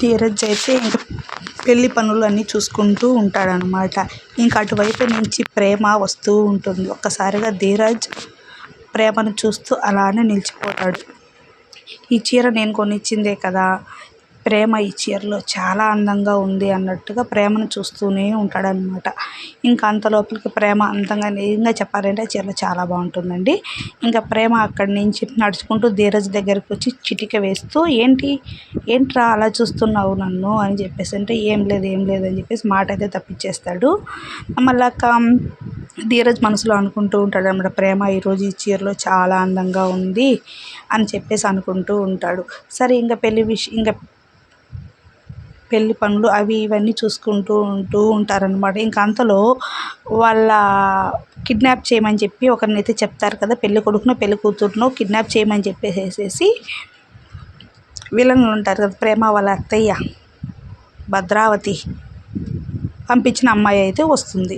ధీరజ్ అయితే ఇంకా పెళ్ళి పనులు అన్నీ చూసుకుంటూ ఉంటాడనమాట ఇంకా అటువైపు నుంచి ప్రేమ వస్తూ ఉంటుంది. ఒక్కసారిగా ధీరజ్ ప్రేమను చూస్తూ అలానే నిలిచిపోతాడు. ఈ చీర నేను కొనిచ్చిందే కదా. ప్రేమ ఈ చీరలో చాలా అందంగా ఉంది అన్నట్టుగా ప్రేమను చూస్తూనే ఉంటాడనమాట ఇంకా అంత లోపలికి ప్రేమ అందంగా నిజంగా చెప్పాలంటే ఆ చీరలో చాలా బాగుంటుందండి. ఇంకా ప్రేమ అక్కడి నుంచి నడుచుకుంటూ ధీరజ్ దగ్గరికి వచ్చి చిటిక వేస్తూ ఏంటి? ఏంట్రా అలా చూస్తున్నావు నన్ను? అని చెప్పేసి అంటే ఏం లేదు ఏం లేదు అని చెప్పేసి మాట అయితే తప్పించేస్తాడు. మళ్ళా ధీరజ్ మనసులో అనుకుంటూ ఉంటాడు అనమాట ప్రేమ ఈరోజు ఈ చీరలో చాలా అందంగా ఉంది అని చెప్పేసి అనుకుంటూ ఉంటాడు. సరే ఇంకా పెళ్ళి విషయం ఇంకా పెళ్ళి పనులు అవి ఇవన్నీ చూసుకుంటూ ఉంటూ ఉంటారనమాట ఇంకా అంతలో వాళ్ళ కిడ్నాప్ చేయమని చెప్పి ఒకరినైతే చెప్తారు కదా పెళ్ళి కొడుకును పెళ్ళి కూతురును కిడ్నాప్ చేయమని చెప్పేసేసి విలన్లు ఉంటారు కదా ప్రేమ వాళ్ళ అత్తయ్య భద్రావతి పంపించిన అమ్మాయి అయితే వస్తుంది.